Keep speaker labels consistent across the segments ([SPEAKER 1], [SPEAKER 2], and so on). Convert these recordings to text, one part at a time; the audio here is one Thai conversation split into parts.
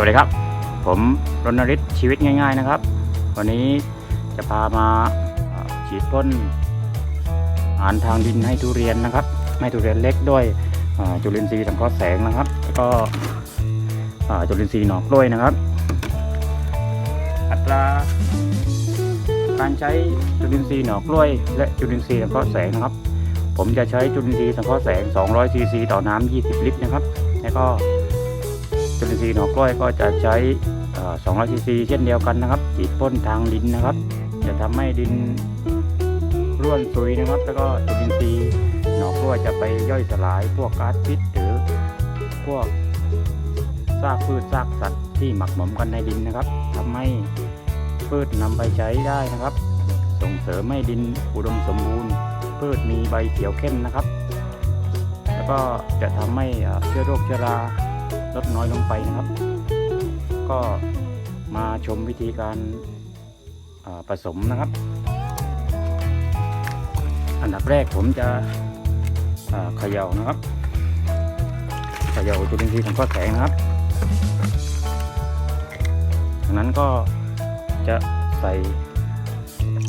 [SPEAKER 1] วัสดีครับ ผมรณฤทธิ์ชีวิตง่าย ๆนะครับ วันนี้จะพามาฉีดพ่นอาหารทางดินให้ทุเรียนนะครับให้ทุเรียนเล็กด้วยจุลินทรีย์สังเคราะห์แสงนะครับ แล้วก็จุลินทรีย์หนอกกล้วยนะครับ อัตราการใช้จุลินทรีย์หนอกกล้วย และจุลินทรีย์สังเคราะห์แสงนะครับ ผมจะใช้จุลินทรีย์สังเคราะห์แสง 200 ซีซีต่อน้ำ20 ลิตรนะครับ แล้วก็ จุลินทรีย์หนอกกล้วยก็จะใช้200ซีซีเช่นเดียวกันนะครับฉีดพ่นทางดินนะครับ จะทำให้ดินร่วนซุยนะครับ แล้วก็จุลินทรีย์หนอกกล้วยจะไปย่อยสลายพวกก๊าซพิษหรือพวกซากพืชซากสัตว์ที่หมักหมมกันในดินนะครับทำให้พืชนำไปใช้ได้นะครับ ส่งเสริมให้ดินอุดมสมบูรณ์ พืชมีใบเขียวเข้มนะครับ แล้วก็จะทำให้เอ่อเชื้อโรคเชื้อรา ลดน้อยลงไปนะครับ ก็มาชมวิธีการผสมนะครับ อันดับแรกผมจะเขย่านะครับเขย่าจุลินทรีย์ของข้อแสงนะครับจากนั้นก็จะใส่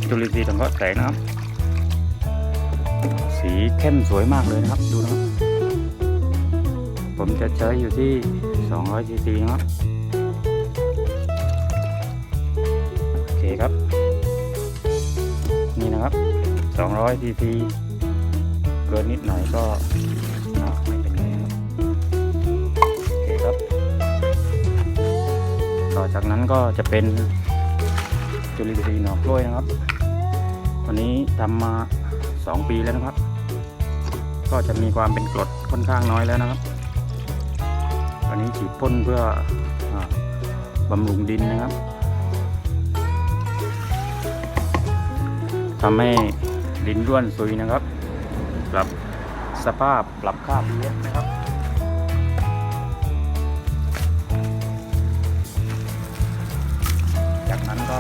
[SPEAKER 1] จุลินทรีย์ของข้อแสงนะครับ สีเข้มสวยมากเลยนะครับ ดูนะครับ ผมจะใช้อยู่ที่ 200ซีซีนะครับโอเคครับ นี่นะครับ 200ซีซีเกินนิดหน่อยก็ไม่เป็นไรครับโอเคครับ ต่อจากนั้นก็จะเป็นจุลินทรีย์หนอกกล้วยนะครับวันนี้ทำมา 2 ปีแล้วนะครับ ก็จะมีความเป็นกรดค่อนข้างน้อยแล้วนะครับ ฉีดพ่นเพื่ออบำรุงดินนะครับทำให้ดินร่วนซุยนะครับ ปรับสภาพปรับค่า pH นะครับจากนั้นก็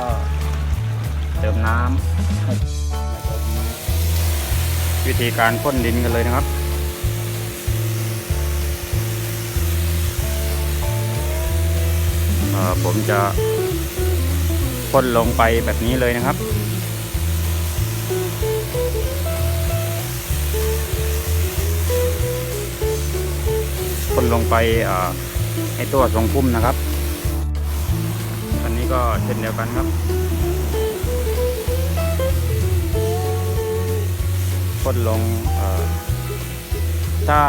[SPEAKER 1] เติมน้ำวิธีการพ่นดินกันเลยนะครับ ผมจะพ่นลงไปแบบนี้เลยนะครับ พ่นลงไปให้ตัวทรงพุ่มนะครับ อันนี้ก็เช่นเดียวกันครับพ่นลงถ้า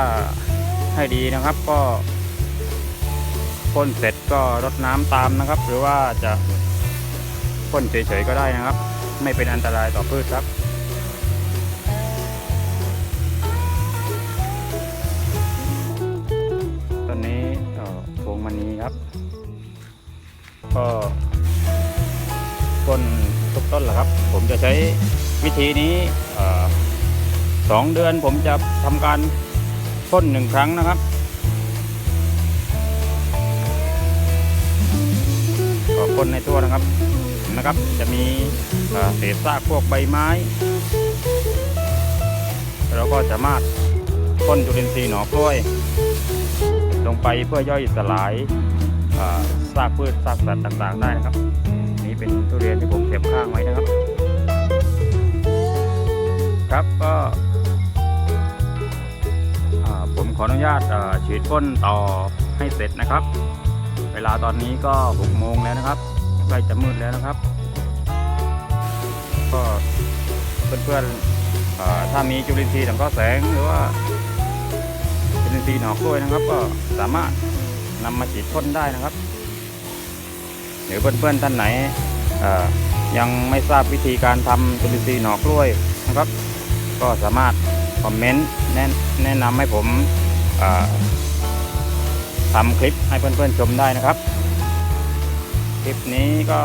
[SPEAKER 1] ให้ดีนะครับก็ พ่นเสร็จก็รดน้ำตามนะครับ หรือว่าจะพ่นเฉยๆก็ได้นะครับ ไม่เป็นอันตรายต่อพืชครับตอนนี้เอ่อพวงมณีครับก็พ่นทุกต้นแหละครับ ผมจะใช้วิธีนี้สองเดือนผมจะทำการพ่นหนึ่งครั้งนะครับ ก็พ่นในทั่วนะครับนะครับ จะมีเศษซากพวกใบไม้ เราก็สามารถพ่นจุลินทรีย์หนอกล้วย ลงไปเพื่อย่อยสลายซากพืชซากสัตว์ต่างๆ ได้นะครับ นี่เป็นทุเรียนที่ผมเก็บข้างไว้นะครับ ครับก็ผมขออนุญาตฉีดพ่นต่อให้เสร็จนะครับ เวลาตอนนี้ก็6โมงแล้วนะครับใกล้จะมืดแล้วนะครับ ก็เพื่อนๆถ้ามีจุลินทรีย์สังเคราะห์แสงหรือว่าจุลินทรีย์หนอกกล้วยนะครับ ก็สามารถนำมาฉีดพ่นได้นะครับ หรือเพื่อนๆท่านไหนยังไม่ทราบวิธีการทำจุลินทรีย์หนอกกล้วยนะครับ ก็สามารถคอมเมนต์แนะนำให้ผมอ่อ ทำคลิปให้เพื่อนๆชมได้นะครับ คลิปนี้ก็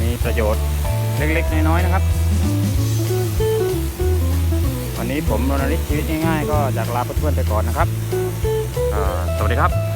[SPEAKER 1] มีประโยชน์เล็กๆ น้อยๆนะครับ วันนี้ผมรณฤทธิ์ชีวิตง่ายๆ ก็จากลาเพื่อนๆไปก่อนนะครับ สวัสดีครับ